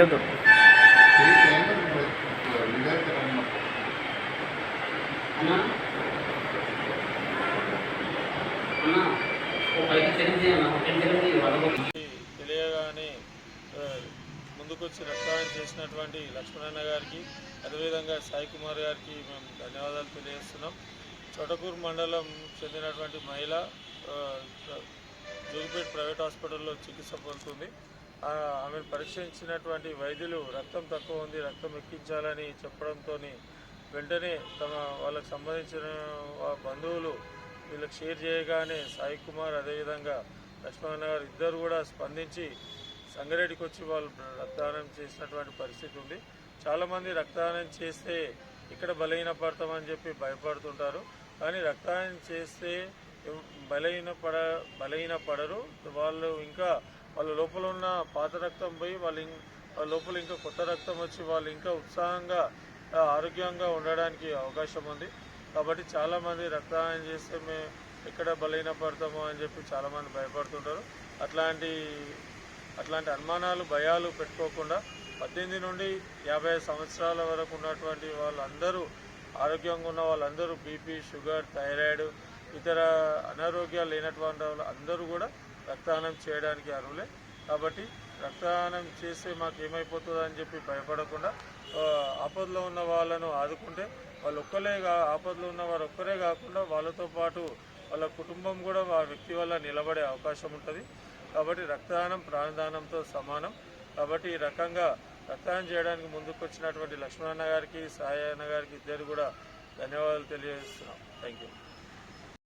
తెలియదు తెలియగానే ముందుకొచ్చి రక్తదానం చేసినటువంటి లక్ష్మణన్న గారికి అదేవిధంగా సాయి కుమార్ గారికి మేము ధన్యవాదాలు తెలియజేస్తున్నాం. చోటకూరు మండలం చెందినటువంటి మహిళ జోగిపేట ప్రైవేట్ హాస్పిటల్లో చికిత్స పొందుతుంది. ఆమెను పరీక్షించినటువంటి వైద్యులు రక్తం తక్కువ ఉంది రక్తం ఎక్కించాలని చెప్పడంతో వెంటనే తమ వాళ్ళకు సంబంధించిన బంధువులు వీళ్ళకి షేర్ చేయగానే సాయి కుమార్ అదేవిధంగా లక్ష్మణ్ గారు ఇద్దరు కూడా స్పందించి సంగారెడ్డికి వచ్చి వాళ్ళు రక్తదానం చేసినటువంటి పరిస్థితి ఉంది. చాలామంది రక్తదానం చేస్తే ఇక్కడ బలహీన పడతామని చెప్పి భయపడుతుంటారు. కానీ రక్తదానం చేస్తే బలహీన పడ బలహీన పడరు వాళ్ళు ఇంకా వాళ్ళ లోపల ఉన్న పాత రక్తం పోయి వాళ్ళు వాళ్ళ లోపల ఇంకా కొత్త రక్తం వచ్చి వాళ్ళు ఇంకా ఉత్సాహంగా ఆరోగ్యంగా ఉండడానికి అవకాశం ఉంది. కాబట్టి చాలామంది రక్తదానం చేస్తే మేము ఎక్కడ బలహీన పడతామో అని చెప్పి చాలామంది భయపడుతుంటారు. అట్లాంటి అట్లాంటి అనుమానాలు భయాలు పెట్టుకోకుండా పద్దెనిమిది నుండి యాభై సంవత్సరాల వరకు ఉన్నటువంటి వాళ్ళందరూ ఆరోగ్యంగా ఉన్న వాళ్ళందరూ బీపీ షుగర్ థైరాయిడ్ ఇతర అనారోగ్యాలు లేనటువంటి వాళ్ళు అందరూ కూడా రక్తదానం చేయడానికి అర్హులే. కాబట్టి రక్తదానం చేస్తే మాకు ఏమైపోతుందో అని చెప్పి భయపడకుండా ఆపదలో ఉన్న వాళ్ళను ఆదుకుంటే వాళ్ళు ఒక్కరే కా ఆపదలో ఉన్న వారు ఒక్కరే కాకుండా వాళ్ళతో పాటు వాళ్ళ కుటుంబం కూడా ఆ వ్యక్తి వల్ల నిలబడే అవకాశం ఉంటుంది. కాబట్టి రక్తదానం ప్రాణదానంతో సమానం. కాబట్టి ఈ రకంగా రక్తదానం చేయడానికి ముందుకు వచ్చినటువంటి లక్ష్మణన్న గారికి సాయి అన్న గారికి ఇద్దరు కూడా ధన్యవాదాలు తెలియజేస్తున్నాం. Thank you